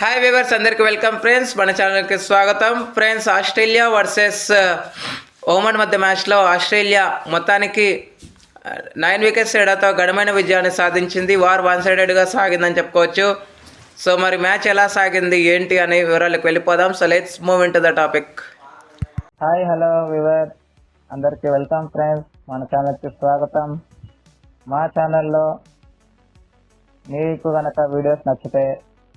Hi viewers అందరికి welcome friends మన ఛానల్కి స్వాగతం. ఫ్రెండ్స్ ఆస్ట్రేలియా వర్సెస్ ఓమన్ మధ్య మ్యాచ్లో ఆస్ట్రేలియా మొత్తానికి uh, నైన్ వికెట్స్ తేడాతో గడమైన విజయాన్ని సాధించింది. వార్ వన్ సైడెడ్గా సాగిందని చెప్పుకోవచ్చు. సో మరి మ్యాచ్ ఎలా సాగింది? ఏంటి? అనే వివరాలకు వెళ్ళిపోదాం. So let's move in to the topic hi hello viewer అందరికీ వెల్కమ్ ఫ్రెండ్స్ మన ఛానల్కి స్వాగతం. మా ఛానల్లో మీకు కనుక వీడియోస్ నచ్చితే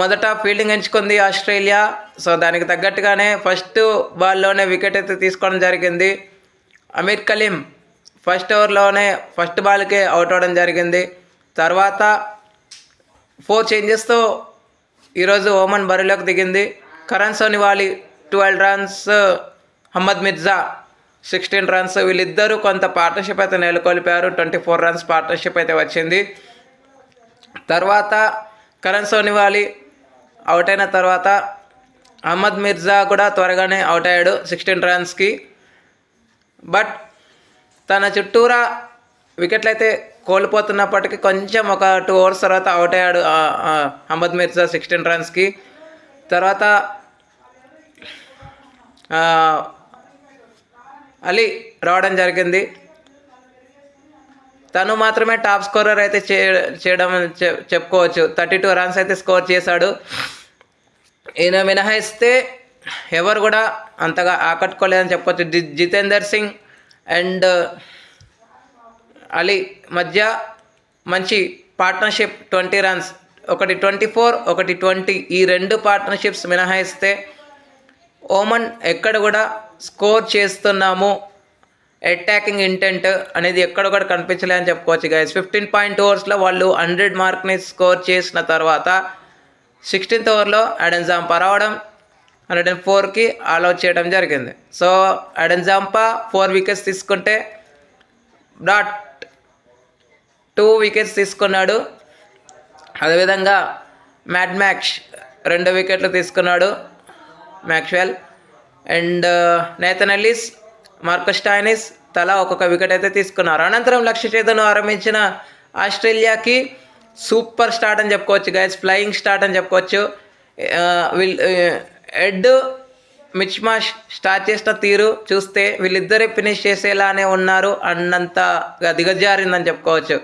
మొదట ఫీల్డింగ్ ఎంచుకుంది ఆస్ట్రేలియా. సో దానికి తగ్గట్టుగానే ఫస్ట్ బాల్లోనే వికెట్ అయితే తీసుకోవడం జరిగింది. అమీర్ కలీం ఫస్ట్ ఓవర్లోనే ఫస్ట్ బాల్కే అవుట్ అవ్వడం జరిగింది. తర్వాత ఫోర్ చేంజెస్తో ఈరోజు ఓమన్ బరిలోకి దిగింది. Karan Sonavale twelve runs Ahmed Mirza sixteen runs వీళ్ళిద్దరూ కొంత పార్ట్నర్షిప్ అయితే నెలకొల్పారు. ట్వంటీ ఫోర్ రన్స్ పార్ట్నర్షిప్ అయితే వచ్చింది. తర్వాత కరణ్ సోనివాలి అవుట్ అయిన తర్వాత అహ్మద్ మిర్జా కూడా త్వరగానే అవుట్ అయ్యాడు సిక్స్టీన్ రన్స్కి బట్ తన చుట్టూరా వికెట్లు అయితే కోల్పోతున్నప్పటికీ కొంచెం ఒక టూ అవర్స్ తర్వాత అవుట్ అయ్యాడు అహ్మద్ మిర్జా సిక్స్టీన్ రన్స్కి తర్వాత అలీ రావడం జరిగింది. తను మాత్రమే టాప్ స్కోరర్ అయితే చే చేయడం చెప్పుకోవచ్చు. థర్టీ టూ రన్స్ అయితే స్కోర్ చేశాడు. ఈయన మినహాయిస్తే ఎవరు కూడా అంతగా ఆకట్టుకోలేదని చెప్పొచ్చు. జి జితేందర్ సింగ్ అండ్ అలీ మధ్య మంచి పార్ట్నర్షిప్ ట్వంటీ రన్స్. ఒకటి ట్వంటీ ఫోర్ ఒకటి ట్వంటీ. ఈ రెండు పార్ట్నర్షిప్స్ మినహాయిస్తే ఓమన్ ఎక్కడ కూడా స్కోర్ చేస్తున్నాము. అటాకింగ్ ఇంటెంట్ అనేది ఎక్కడ కూడా కనిపించలే అని చెప్పుకోవచ్చు గైస్ ఫిఫ్టీన్ పాయింట్ ఓవర్స్లో వాళ్ళు హండ్రెడ్ మార్క్ని స్కోర్ చేసిన తర్వాత సిక్స్టీన్త్ ఓవర్లో అడెన్జాంపా రావడం హండ్రెడ్ అండ్ ఫోర్కి ఆల్అౌట్ చేయడం జరిగింది. So Adam Zampa four wickets తీసుకుంటే డాట్ టూ వికెట్స్ తీసుకున్నాడు. అదేవిధంగా మ్యాడ్ మ్యాక్స్ రెండు వికెట్లు తీసుకున్నాడు Maxwell and Nathan Marcus Stoinis తలా ఒక్కొక్క వికెట్ అయితే తీసుకున్నారు. అనంతరం లక్ష్య చేతను ఆరంభించిన ఆస్ట్రేలియాకి సూపర్ స్టార్ట్ అని చెప్పుకోవచ్చు గైస్ ఫ్లయింగ్ స్టార్ట్ అని చెప్పుకోవచ్చు. వీళ్ళు ఎడ్ మిచ్ మాష్ స్టార్ట్ చేసిన తీరు చూస్తే వీళ్ళిద్దరే ఫినిష్ చేసేలానే ఉన్నారు అన్నంతగా దిగజారిందని చెప్పుకోవచ్చు.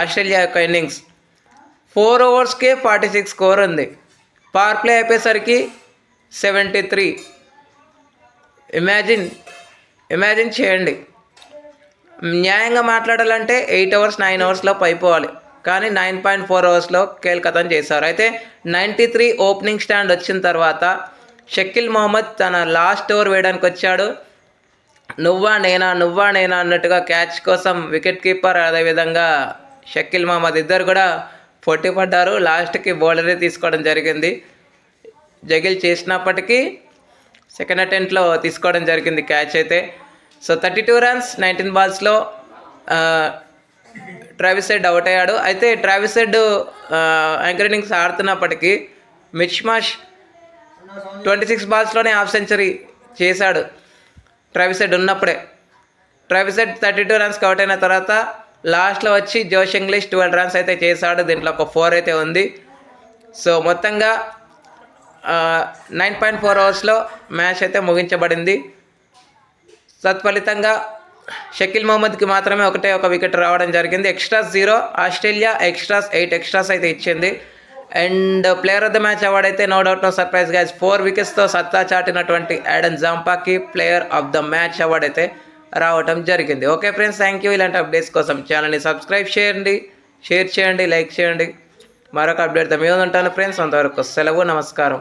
ఆస్ట్రేలియా యొక్క ఇన్నింగ్స్ ఫోర్ ఓవర్స్కే ఫార్టీ సిక్స్ స్కోర్ ఉంది. పవర్ ప్లే అయిపోయేసరికి సెవెంటీ త్రీ ఇమాజిన్ ఇమాజిన్ చేయండి. న్యాయంగా మాట్లాడాలంటే ఎయిట్ అవర్స్ నైన్ అవర్స్లో పైపోవాలి. కానీ నైన్ పాయింట్ ఫోర్ అవర్స్లో కేల్కతం చేశారు. అయితే నైంటీ త్రీ ఓపెనింగ్ స్టాండ్ వచ్చిన తర్వాత షకిల్ మొహమ్మద్ తన లాస్ట్ ఓవర్ వేయడానికి వచ్చాడు. నువ్వా నేనా నువ్వా నేనా అన్నట్టుగా క్యాచ్ కోసం వికెట్ కీపర్ అదేవిధంగా షకిల్ మహమ్మద్ ఇద్దరు కూడా పోటీ పడ్డారు లాస్ట్కి బౌలరే తీసుకోవడం జరిగింది. జగిల్ చేసినప్పటికీ సెకండ్ అటెంప్ట్లో తీసుకోవడం జరిగింది క్యాచ్ అయితే. So thirty two runs nineteen బాల్స్లో Travis Head out అయ్యాడు. అయితే ట్రావిసెడ్ యాంకర్ ఇన్నింగ్స్ ఆడుతున్నప్పటికీ మిచ్ మాష్ ట్వంటీ సిక్స్ బాల్స్లోనే హాఫ్ సెంచరీ చేశాడు ట్రావిసెడ్ ఉన్నప్పుడే. ట్రావిసెడ్ థర్టీ టూ రన్స్కి అవుట్ అయిన తర్వాత లాస్ట్లో వచ్చి జోష్ ఇంగ్లీష్ ట్వెల్వ్ రన్స్ అయితే చేశాడు. దీంట్లో ఒక ఫోర్ అయితే ఉంది. సో మొత్తంగా నైన్ పాయింట్ ఫోర్ అవర్స్లో మ్యాచ్ అయితే ముగించబడింది. తత్ఫలితంగా షకిల్ మహమ్మద్కి మాత్రమే ఒకటే ఒక వికెట్ రావడం జరిగింది. Extras zero Australia extras eight extras అయితే ఇచ్చింది. And player of the match award అయితే no doubt no surprise guys four వికెట్స్తో సత్తా చాటినటువంటి Adam జాంపాకి player of the match award అయితే రావటం జరిగింది. ఓకే ఫ్రెండ్స్ థ్యాంక్ యూ ఇలాంటి అప్డేట్స్ కోసం ఛానల్ని సబ్స్క్రైబ్ చేయండి షేర్ చేయండి లైక్ చేయండి. మరొక అప్డేట్తో మేము ఉంటాను ఫ్రెండ్స్ అంతవరకు సెలవు నమస్కారం.